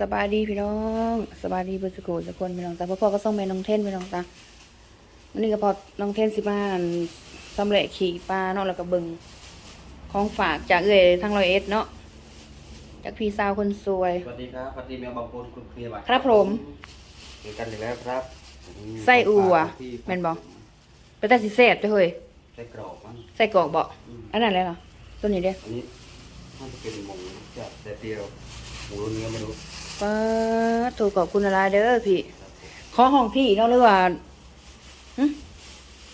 สบายดีพี่น้องสบายดีเพื่อนสกุลสกุลพี่น้องแต่พ่อพ่อก็ส่งแม่น้องเทนพี่น้องตาวันนี้ก็พอน้องเทนสิบ้านสำเร็จขี่ปลาเนาะแล้วก็เบึงของฝากจากเอ่ยทางร้อยเอ็ดเนาะจากพี่สาวคนสวยสวัสดีครับสวัสดีแมวบางคนคุณเคลียร์บัตครับผมเจอกันอีกแล้วครับอืมไส้อั่วที่แม่นบ่ไปแต่สิเสพจะเฮ้ยไส้กรอกมั้งใส่กรอกบ่อืมอันนั้นเลยเหรอตัวนี้เด้ออันนี้น่าจะเป็นหมูจะแต่เดียวหมูเนื้อไม่รู้ ป้าดถูกขอบคุณอะไรเด้อพี่ครับผมขอห้องพี่เนาะหรือว่าหึ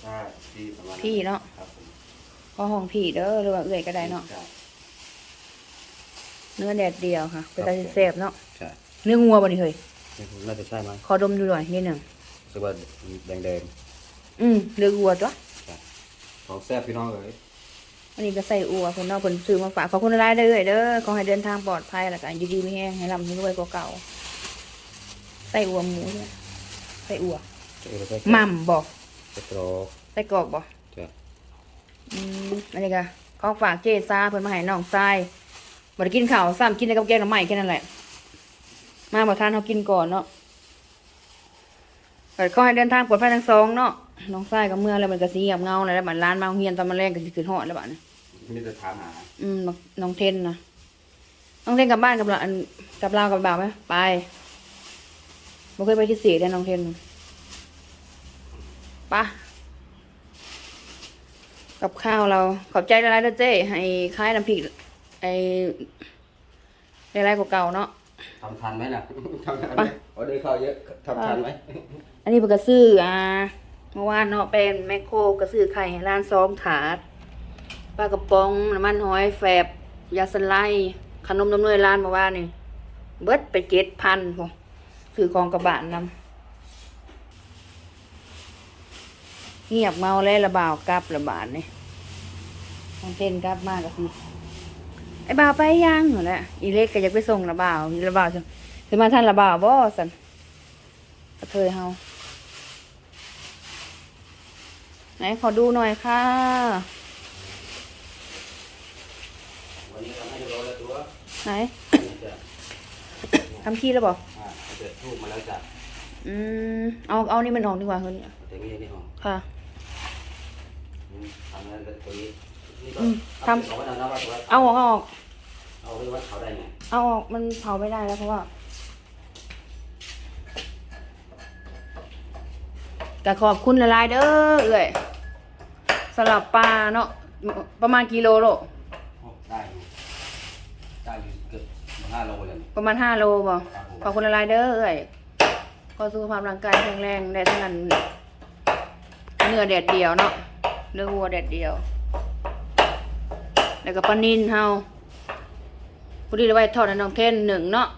ใช่ที่ประมาณพี่เนาะครับผมขอห้องพี่เด้อหรือว่าเอ่ยก็ได้เนาะใช่เนื้อแดดเดียวค่ะเป็นตาสิเสพเนาะ ใช่เนื้องัวบ่นี่เฮ้ย น่าจะใช่มั้งขอดมดูหน่อยนิดหนึ่งรู้สึกว่าแดงอืมเลือกวัวจ้ะๆใช่ของแซ่บพี่น้องเอ๋ย อันนี้ก็ใส่อัวคนนอกคนซื้อมาฝากขอบคุณหลายๆเด้อเอ้ยเด้อขอให้เดินทางปลอดภัยแล้วก็อยู่ดีไม่แห้งให้ร่ำให้รวยกว่าเก่าใส่อัวหมูเนี่ยใส่อัวเออไส้หม่ำบอกไส้กรอกใส่กรอกบอกใช่อืมอันนี้ก็ของฝากเจซ่าเพิ่นมาให้น้องทรายบ่ได้กินข้าวซ้ำกินแต่กับแกงหน่อไม้แค่นั้นแหละ มาบ่ทานเฮากินก่อนเนาะก็ขอให้เดินทางปลอดภัยทั้งสองเนาะน้องทรายกับเมื่อแล้วมันก็สิเงียบเงาแล้วแล้วบัดร้านมาโรงเรียนตอนมาแรกก็สิขึ้นฮอดแล้วบัดนี้ไม่ได้จะถามหาอืมบอกน้องเทนนะน้องเทนกลับบ้านกับเราอันกับเรากับบ่าวไหมไปบ่เคยไปที่สี่ได้น้องเทนไปะกับข้าวเราขอบใจหลายๆเด้อเจ้ให้คล้ายน้ำพริกไอ้หลายๆกว่าเก่าเนาะ ทำทันไหมน่ะ ทำทันไปไหมออเดอร์เข้าเยอะทำทันไหมอันนี้เป็นกระซื้ออ่าเมื่อวานเนาะเป็นแมคโครกระซื้อไข่ให้ร้านซองถาด ปลากระป๋องน้ำมันหอยแฟบยาสไลด์ขนมนมเนยร้านเมื่านนี่เบิดไปเจ็ดพันผมซื้อของกระบะนำเงียบเมาแล้วระบาวกลับระบาดนี่ทางเต้นกลับมากกับสิไอ้บ่าวไปยังหรอแหละอีเล็กก็อยากไปส่งระบ่าวระบ่าวจะมาท่านระบ่าวบ่สันกระเทยเฮาไหนขอดูหน่อยค่ะ วันนี้ทำให้เรียบร้อยแล้วตัว ไหนจะทำขี้แล้วบอกอ่าเกิดทูบมาแล้วจ้ะอืมเอาเอานี่มันออกดีกว่าเฮ้ยแต่ไม่ใช่นี่หรอกค่ะ อืมทำแล้วตัวนี้นี่ก็อืมทำ เอาไว้นะว่าว่าเอาออกเอาออก เอาไว้ว่าเขาได้ไงเอาออกมันเผาไม่ได้แล้วเพราะว่าก็ขอบคุณหลายๆเด้อเอ้ยสลับปลาเนาะประมาณกิโลโล โอ้ได้อยู่ได้อยู่เกือบ ห้าโลเลยประมาณห้าโลบ่ครับผมขอบคุณหลายๆเด้อเอ้ยขอสุขภาพร่างกายแข็งแรงได้ทั้งนั้นเนื้อแดดเดียวเนาะเนื้อวัวแดดเดียว แล้วก็ปลานินเฮาพอดีเราไว้ทอดในน้องเทนหนึ่งเนาะ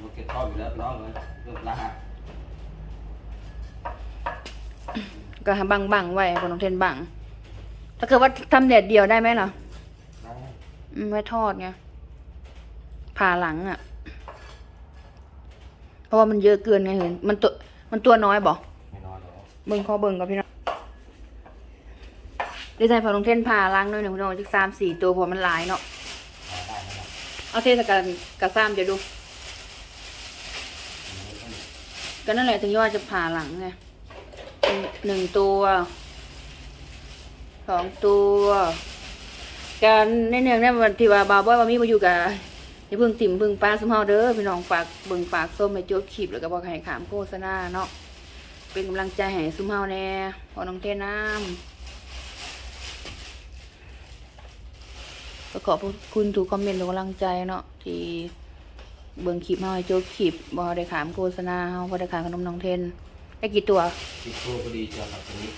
มันเก็บทอดอยู่แล้วพี่น้องเลยเริ่มละฮะก็ให้บังบังๆไว้ให้คนน้องเทนบังถ้าเกิดว่าทำแดดเดียวได้ไหมล่ะ ได้อืมไว้ทอดไง ผ่าหลังอะ่ะ เพราะว่ามันเยอะเกินไงเห็นมันตัวมันตัวน้อยบอกไม่นอนหรอกเบิ่งขอเบิ่งกับพี่น้องดีใจพอลงเทนผ่าล้างหน่อยหนึ่งพี่น้องจักสามสี่ตัวเพอมันหลายเนาะได้ได้ได้เอาเทศกาลกับซ้ำเดี๋ยวดู ก็นั่นแหละถึงยอดจะผ่าหลังไงหนึ่งตัวสองตัว การในเนืองเนี่ยวันที่ว่าบาวบอยว่ามีมาอยู่กับ อย่าเพิ่งติ่มเพิ่งปลาสมเฮาเด้อพี่น้องฝากเบิ่งฝากส้มให้โจ๊กขีบแล้วก็บอกให้ขามโฆษณาเนาะเป็นกำลังใจให้ซุมเฮาแน่พอน้องเทน้ำก็ขอบคุณทุกคอมเมนต์ทุกกำลังใจเนาะที่เบิ่งคลิปเฮาให้โจ๊กขีบบ่ได้ขามโฆษณาเฮาบ่ได้ขามขนมน้องเทนได้กี่ตัวติดตัวพอดีเจ้าครับตัวนี้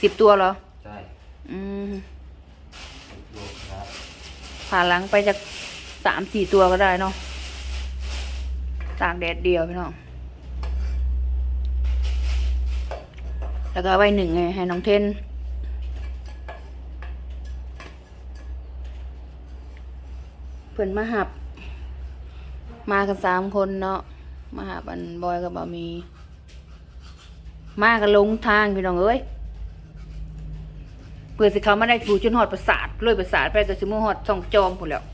สิบตัวเหรอใช่อืมติดตัวครับผ่าหลังไปจาก สามสี่ตัวก็ได้เนาะตากแดดเดียวพี่น้องแล้วก็ไว้หนึ่งไงให้น้องเทนเพื่อนมาหับ มากันสามคนเนาะมาหับอันบอยกับบะมี มากันลงทางพี่น้องเอ้ยเพื่อสิเขามาได้ถูจนหอดประสาทเลยประสาทไปแต่สิมือหอดช่องจอมพุ่นแล้ว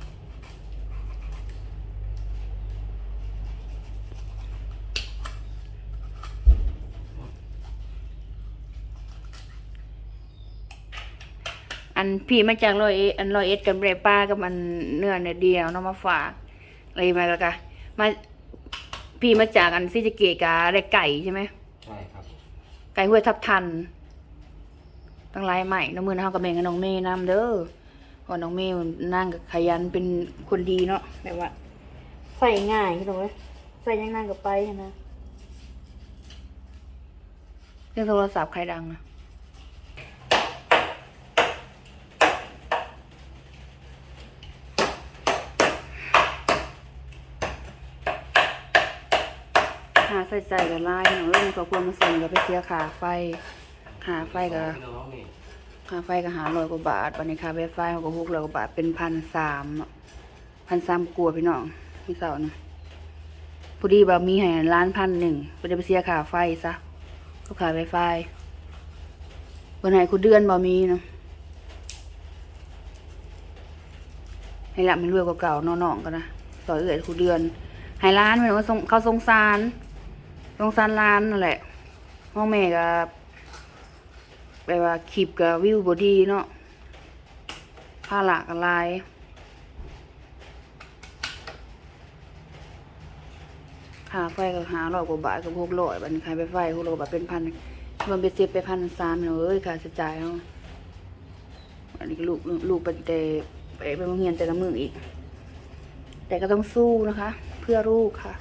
อันพี่มาจากร้อยเอ็ดอันร้อยเอ็ดกับเบรป้ากับอันเนื้อเนื้อเดียวเนาะมาฝากอะไรมาแล้วกันมาพี่มาจากอันซิจิเกะกาได้ไก่ใช่ไหมใช่ครับ ไก่ห้วยทับทันตั้งหลายใหม่น้องมือนะเฮากับแม่กับน้องเมย์นำเด้อเพราะน้องเมย์นั่งกับขยันเป็นคนดีเนาะแบบว่า ใส่ง่ายพี่น้องเอ้ยใส่ยังนั่งกับไปนะเรื่องโทรศัพท์ใครดังอะ ใส่ใจกับลายหนูเรื่องก็ควมาส่งกับไปเสียขาไฟขาไฟกับค่าไฟก็หาร้อยกว่าบาทวันนี้ค่าไฟไฟเขาก็หกร้อยกว่าบาทเป็นพันสามพันสามกลัวพี่น้องพี่สาวนะพอดีบ่ามีให้ล้านพันหนึ่งไปได้ไปเสียค่าไฟซะก็ค่าไฟไฟวันไหนคุณเดือนบ่มีเนาะให้ละมันรวยกว่าเก่าน้องๆกันนะสอยเอื่อยคุณเดือนให้ร้านเหมือนว่าสงเขาสงสาร สงสารร้านนั่นแหละห้องแม่กับแปลว่าคลิปกับวิวบอดีเนาะผ้าหลากลายค่าไฟก็หาร้อยกว่าบาทกับหกร้อยบันขายไปไฟหกร้อยบาทเป็นพันรวมเป็นเซ็ตไปพันสามเอ้ยค่าใช้จ่ายเนาะอันนี้ลูกลูกไปแต่ไปไปโรงเรียนแต่ละมืออีก แต่ก็ต้องสู้นะคะ เพื่อลูกค่ะ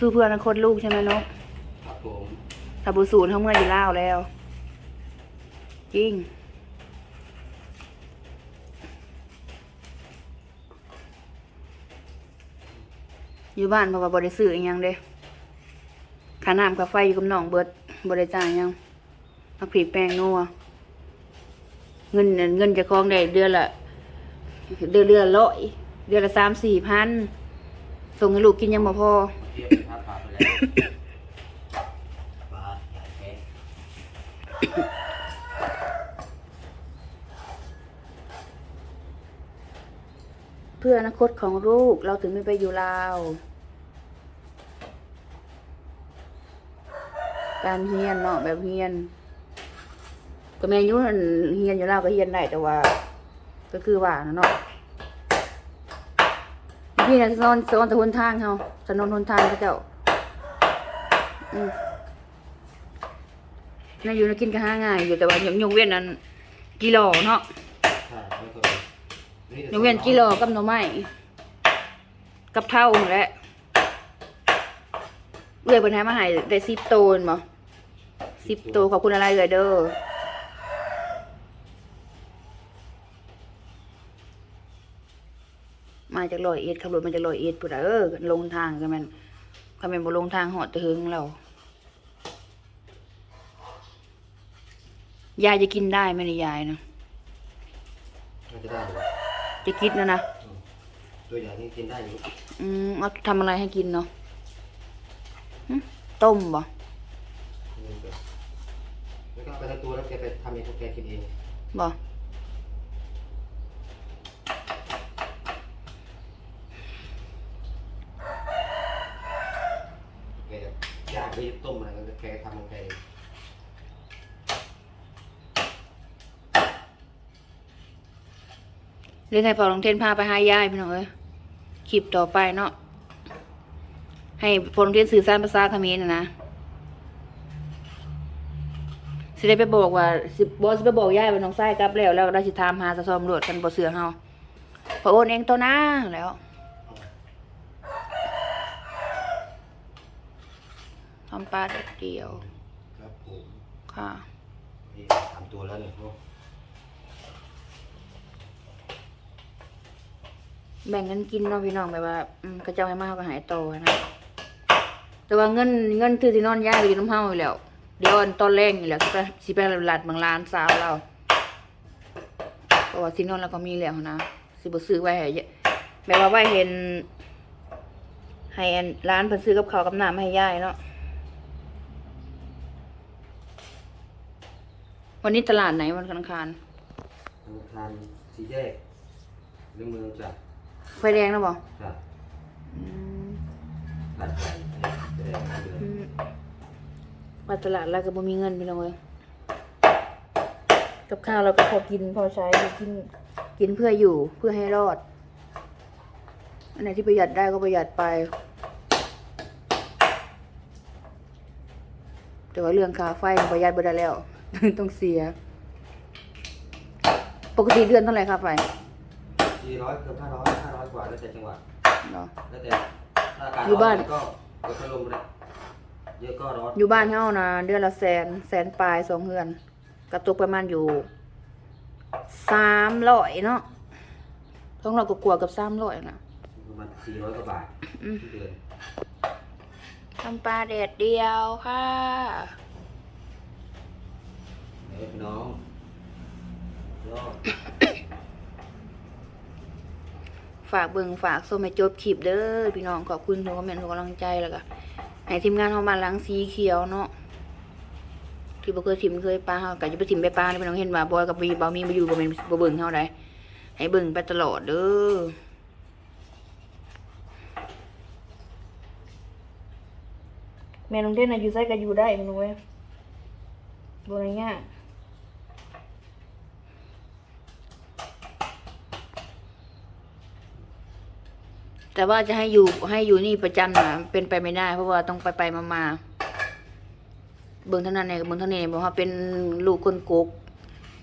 สู้เพื่ออนาคตลูกใช่ไหมนกครับผมถ้าบุสูนเขาเมื่ออยู่ล่าวแล้ว จริง อยู่บ้านเพราะว่าบริสื่ออหยังเด้ค่าน้ำค่าไฟอยู่กับน้องเบิดบริจ่ายหยังมักผีแป้งนัวเงินนั่นเงินจะคล้องได้เดือนละเดือนเดือนละร้อยเดือนละสามสี่พันส่งให้ลูกกินยังบ่พอ เพื่ออนาคตของลูกเราถึงไม่ไปอยู่ลาว การเฮียนเนาะแบบเฮียน ก็แม่ยุ่นเฮียนอยู่ลาวก็เฮียนได้แต่ว่า ก็คือว่านเนาะพี่นะสอนสอนต่หนทางเขาถนนหนทางเขาเจ้า น่าอยู่น่ากินก็หาง่ายอยู่แต่ว่ายกยกเว้นนั้นกิโลเนาะใช่ไม่เคยนี่ยกเว้นกิโลกับหน่อไม้กับเท่านั่นแหละเอื้อยเพิ่นให้มาให้ได้สิบโตนบ่สิบโตขอบคุณอะไรเอื้อยเด้อมาจากร้อยเอ็ดขับรถมาจากร้อยเอ็ดพุ่นน่ะเออลงทางก็แม่น ก็แม่นบ่ลงทางหอดแตะหึงแล้วยายจะกินได้ไหมนี่ยายนะน่าจะได้อยู่จะคิดนะนะตัวอย่างนี้กินได้อยู่อืมเอาทำอะไรให้กินเนาะหึต้มบ่นี่ก็แล้วก็เอาไปทั้งตัวแล้วแกไปทำเองพวกแกกินเองบ่ แกย่างไปต้มอะไรก็แกทำของแกเอง เรื่องไงพอลองเทนพาไปหายายพี่น้องเอ้ยคลิปต่อไปเนาะให้พอลองเทนสื่อสารภาษาเขมรนะนะสิได้ไปบอกว่าสิบอสิไปบอกยายว่าน้องไส้กลับแล้วแล้วได้สิถามหาสะซอมรวดกันบ่เสือเฮาพระโอนเองตัวหน้าแล้วทำปลาเด็ดเดียว ครับผม ค่ะ นี่ทำตัวแล้วเนี่ยโอ้ แบ่งกันกินเนาะพี่น้องแบบว่าอืมกระเจ้าให้มากก็หายโตนะแต่ว่าเงินเงินถือที่นอนย้ายไปอยู่น้ำเฮาอยู่แล้ว เดี๋ยวตอนแรกนี่แหละสิไปสิไปหลัดบางร้านสาวเราเพราะว่าที่นอนเราก็มีแล้วนะสิบซื้อไว้ให้เยอะแบบว่าไว้เห็น ให้ร้านเพิ่นซื้อกับข้าวกับน้ำมาให้ย่ายเนาะวันนี้ตลาดไหนวันอังคารธนาคารสีแยกเรื่องเมืองจ้ะ ไฟแดงแล้วบ่ครับอืมหลัดใหญ่แสดงเดือนอืมว่าตลาดแล้วก็บ่มีเงินพี่น้องเอ้ยกับข้าวเราก็พอกินพอใช้กินกินเพื่ออยู่เพื่อให้รอด อันไหนที่ประหยัดได้ก็ประหยัดไป แต่ว่าเรื่องค่าไฟประหยัดไปได้แล้ว ต้องเสีย ปกติเดือนเท่าไหร่ค่าไฟ สี่ร้อยเกือบห้าร้อยห้าร้อย กว่าแล้วแต่จังหวัดเนาะแล้วแต่ถ้าอากาศอยู่บ้านร้ก็เปิดพัดลมเลยเยอะก็ร้อนอยู่บ้านเฮานะเดือนละแสนแสนปลายสองเฮือน กระตุกประมาณอยู่สามร้อยเนาะต้องเราก็กลัวกับสามร้อยนะประมาณสี่ร้อยกว่าบาทอืมทุกเดือนทำปลาแดดเดียวค่ะ เอ้ยพี่น้องรอด ฝากเบิงฝากส้มให้จบคลิปเด้อพี่น้องขอบคุณทุกคอมเมนต์ทุกกำลังใจแล้วก็ให้ทีมงานเฮามาล้างสีเขียวเนาะที่บ่เคยทิมเคยปลาเฮาก็จะไปทิมไปปลาพี่น้องเห็นว่าบอยกับบีบ่มีมาอยู่บ่แม่นบ่เบิ่งเฮาได้ให้เบิ่งไปตลอดเด้อแม่น้องเทนน่ะอยู่ไสก็อยู่ได้มันเว้ยบ่ได้ยาก แต่ว่าจะให้อยู่ให้อยู่นี่ประจำนะเป็นไปไม่ได้ เพราะว่าต้องไปไปมามาเบิ่งเท่านั้นเองเบิ่งเท่านี้บอกว่าเป็นลูกคนกก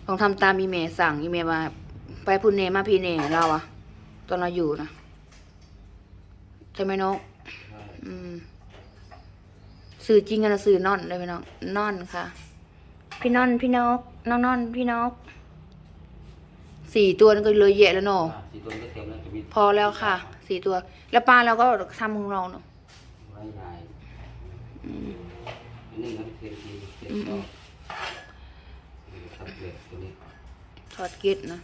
ต้องทำตามอีเมลสั่งอีเมลว่าไปพูดเนมาพี่เนเราอะตอนเราอยู่นะใช่ไหมน้องอืมสื่อจริงกันนะสื่อนอนเลยพี่น้องนอนค่ะ พี่นอนพี่นกน้องนอนพี่นก สี่ตัวนั่นก็เลยเยอะแล้วเนาะอะสี่ตัวนี้ก็เต็มแล้วจะมีพอแล้วค่ะสี่ตัว แล้วปลาเราก็ทำของเราเนาะไว้ใหญ่อืม อันนี้มันเต็มทีเต็มอืมก็ทำเกลือตัวนี้ทอดเก็ดนะ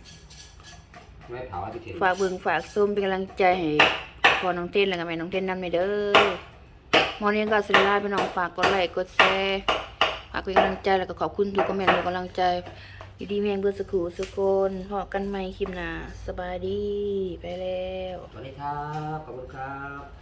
ไม่เผาให้เฉยฝากเบิ่งฝากส้มเป็นกำลังใจให้พอน้องเต้นแล้วก็แม่น้องเต้นนำในเด้อมอนี้ก็สิลาพี่น้องฝากกดไลค์กดแชร์ฝากเป็นกำลังใจแล้วก็ขอบคุณทุกคอมเมนต์ทุกกำลังใจ อยู่ดีแมงเบื่อสักครู่สักนพอกันไหม่คลิปหนาสบายดีไปแล้ว สวัสดีครับ ขอบคุณครับ